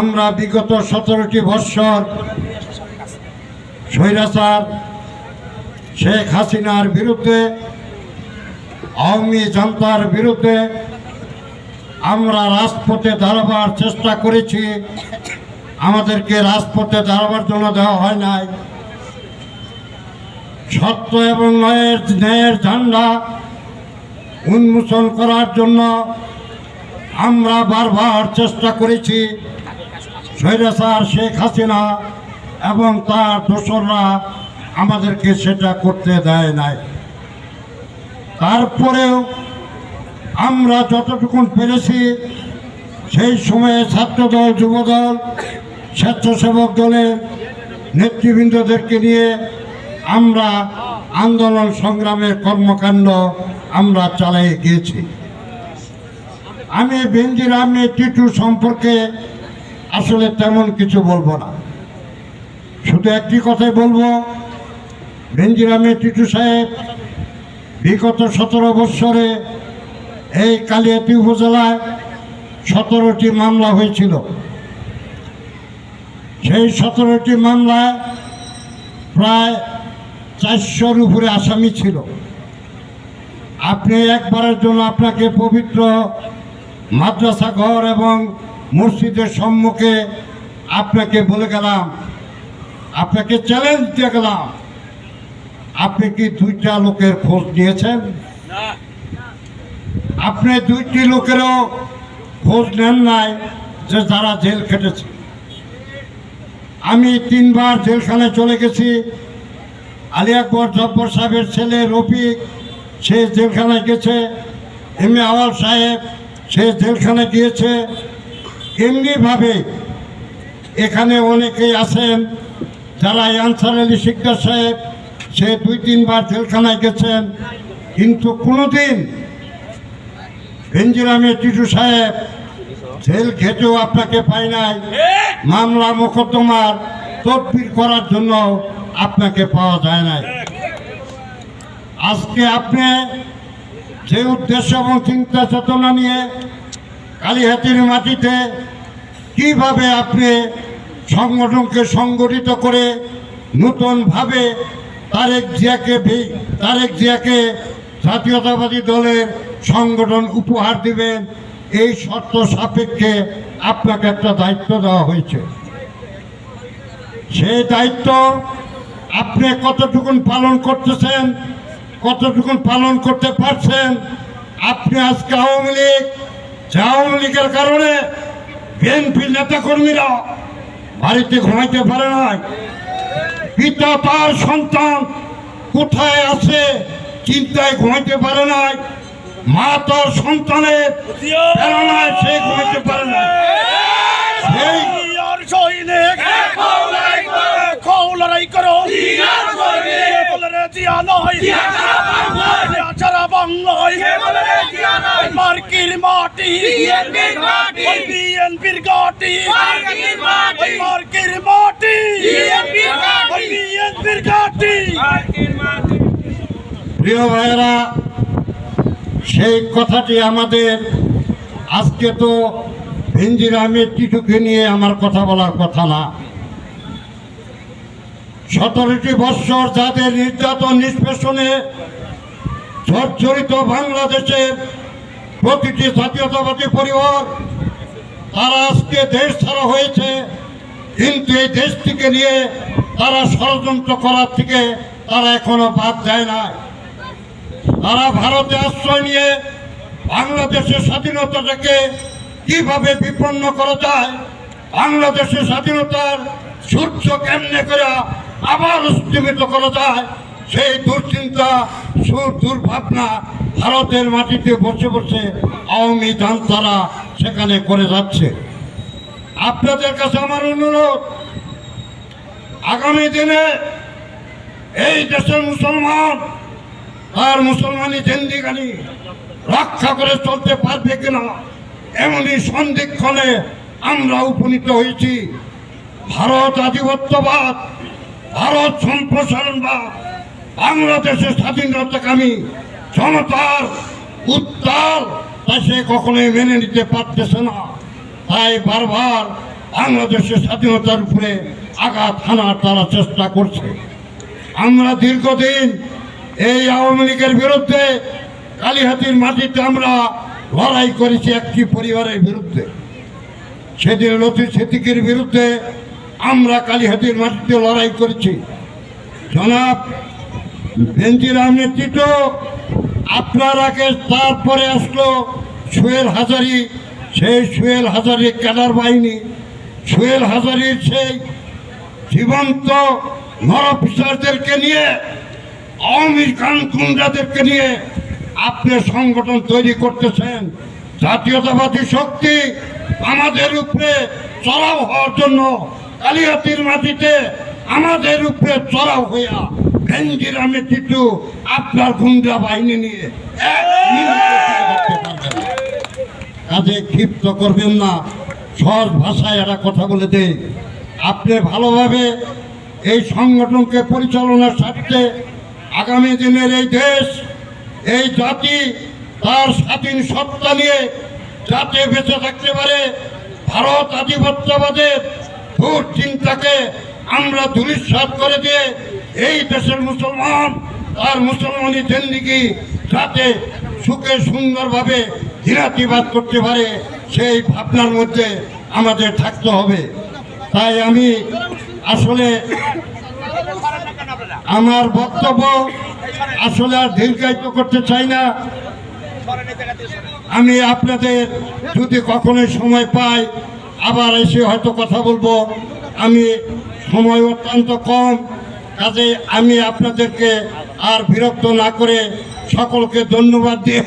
আমরা বিগত সতেরোটি বৎসর স্বৈরাচার শেখ হাসিনার বিরুদ্ধে, আওয়ামী জনতার বিরুদ্ধে আমরা রাজপথে দাঁড়াবার চেষ্টা করেছি। আমাদেরকে রাজপথে দাঁড়াবার জন্য দেওয়া হয় নাই। সত্য এবং ন্যায়ের ন্যায়ের ঝান্ডা উন্মোচন করার জন্য আমরা বারবার চেষ্টা করেছি। স্বৈরাচার শেখ হাসিনা এবং তার দোসররা আমাদেরকে সেটা করতে দেয় নাই। তারপরেও আমরা যতটুকুন পেরেছি, সেই সময়ে ছাত্রদল, যুবদল, স্বেচ্ছাসেবক দলের নেতৃবৃন্দদেরকে নিয়ে আমরা আন্দোলন সংগ্রামের কর্মকাণ্ড আমরা চালাই গিয়েছি। আমি বেঞ্জির টিটু সম্পর্কে আসলে তেমন কিছু বলব না। শুধু একটি কথাই বলব বেঞ্জির আহমেদ টিটু সাহেব বিগত সতেরো বৎসরে এই কালিয়াতি উপজেলায় সতেরোটি মামলা হয়েছিল। সেই সতেরোটি মামলায় প্রায় চারশোর উপরে আসামি ছিল। আপনি একবারের জন্য আপনাকে পবিত্র মাদ্রাসা ঘর এবং মসজিদের সম্মুখে আপনাকে বলে গেলাম আপনাকে চ্যালেঞ্জ দিয়ে গেলাম। আপনি কি দুইটা লোকের খোঁজ নিয়েছেন? আপনি দুইটি লোকেরও খোঁজ নেন নাই যে যারা জেল খেটেছে। আমি তিনবার জেলখানায় চলে গেছি। আলী আকবর জব্বর সাহেবের ছেলে রফিক সে জেলখানায় গেছে। এম এ আওয়াল সাহেব সে জেলখানায় গিয়েছে। এমনিভাবে এখানে অনেকেই আছেন। যারা আনসার আলী শিকদার সাহেব, সে দুই, তিনবার জেলখানায় গেছেন। কিন্তু কোনোদিন বেঞ্জিরামে টিটু সাহেব জেল ঘেটেও আপনাকে পাই নাই। মামলা মোকদ্দমার তদবির করার জন্য আপনাকে পাওয়া যায় নাই। আজকে আপনি যে উদ্দেশ্য এবং চিন্তা চেতনা নিয়ে কালীহাতির মাটিতে কীভাবে আপনি সংগঠনকে সংগঠিত করে নতুনভাবে তারেক জিয়াকে তারেক জিয়াকে জাতীয়তাবাদী দলের সংগঠন উপহার দিবেন, এই শর্ত সাপেক্ষে আপনাকে একটা দায়িত্ব দেওয়া হয়েছে। সেই দায়িত্ব আপনি কতটুকুন পালন করতেছেন, কতটুকুন পালন করতে পারছেন, আপনি আজকে আওয়ামী লীগ আওয়ামী লীগের কারণে বিএনপি নেতাকর্মীরা বাড়িতে ঘুমাইতে পারে নাই। পিতা তার সন্তান কোথায় আছে চিন্তায় ঘুমাইতে পারে নাই। মা তার সন্তানের প্রেরণায় সে ঘুমাইতে পারে না সেই লড়াই করো বলে রে জিয়া নয় জিয়া মার্কির মাটি। বিএনপির ওই মার্কির মাটি। বিএনপির ঘাটি। প্রিয় ভাইয়েরা সেই কথাটি আমাদের আজকে তো ভেঞ্জির আহমেদ টিটুকে নিয়ে আমার কথা বলার কথা না। সতেরোটি বৎসর যাদের নির্যাতন নিষ্পেষণে জর্জরিত বাংলাদেশের প্রতিটি জাতীয়তাবাদী পরিবার, তারা আজকে দেশ ছাড়া হয়েছে, কিন্তু এই দেশটিকে নিয়ে তারা ষড়যন্ত্র করার থেকে তারা এখনও বাদ যায় না। তারা ভারতে আশ্রয় নিয়ে বাংলাদেশের স্বাধীনতাটাকে কীভাবে বিপন্ন করা যায়, বাংলাদেশের স্বাধীনতার সূর্য কেমনে করে আবার উস্তীমিত করা যায় সেই দুশ্চিন্তা, সুর দুর্ভাবনা ভারতের মাটিতে বসে বসে আওয়ামী জান্তারা সেখানে করে যাচ্ছে। আপনাদের কাছে আমার অনুরোধ, আগামী দিনে এই দেশের মুসলমান আর মুসলমানি জিন্দিগানি রক্ষা করে চলতে পারবে কিনা, এমনই সন্দিক্ষণে আমরা উপনীত হয়েছি। ভারত আধিপত্যবাদ, ভারত সম্প্রসারণবাদ বাংলাদেশের স্বাধীনতাকামী জনতার উত্তাল তা সে কখনোই মেনে নিতে পারতেছে না। তাই বারবার বাংলাদেশের স্বাধীনতার উপরে আঘাত হানার তারা চেষ্টা করছে। আমরা দীর্ঘদিন এই আওয়ামী লীগের বিরুদ্ধে কালীহাতির মাটিতে আমরা লড়াই করেছি একটি পরিবারের বিরুদ্ধে। সেদিন লতি সেতিকের বিরুদ্ধে আমরা কালীহাতির মাটিতে লড়াই করেছি। জনাব বেঞ্জিরাম নেতৃত্ব, আপনার আগে তারপরে আসলো সুয়েল হাজারি। সেই সুয়েল হাজারি ক্যাডার বাহিনী। সুয়েল হাজারির সেই জীবন্ত নরপিসারদেরকে নিয়ে, আওয়ামী খান গুন্ডাদেরকে নিয়ে আপনি সংগঠন তৈরি করতেছেন। জাতীয়তাবাদী শক্তি আমাদের উপরে চড়াও হওয়ার জন্য কালিয়াতির মাটিতে আমাদের উপরে চড়াও হইয়া ভেঞ্জিরাম নেতৃত্ব আপনার গুন্ডা বাহিনী নিয়ে। কাজে ক্ষিপ্ত করবেন না সহজ ভাষায় একটা কথা বলে দেই আপনি ভালোভাবে এই সংগঠনকে পরিচালনার স্বার্থে আগামী দিনের এই দেশ, এই জাতি, তার স্বাধীন সত্তা নিয়ে যাতে বেঁচে থাকতে পারে, ভারত আধিপত্যবাদের দূর চিন্তাকে আমরা ধূলিসাৎ করে দিয়ে এই দেশের মুসলমান আর মুসলমানি জিন্দিগি যাতে সুখে সুন্দরভাবে দিনাতিবাদ করতে পারে, সেই ভাবনার মধ্যে আমাদের থাকতে হবে। তাই আমি আসলে আমার বক্তব্য আসলে আর দীর্ঘায়িত করতে চাই না। আমি আপনাদের যদি কখনোই সময় পাই, আবার এসে হয়তো কথা বলব। আমি সময় অত্যন্ত কম। কাজে আমি আপনাদেরকে আর বিরক্ত না করে সকলকে ধন্যবাদ দিয়ে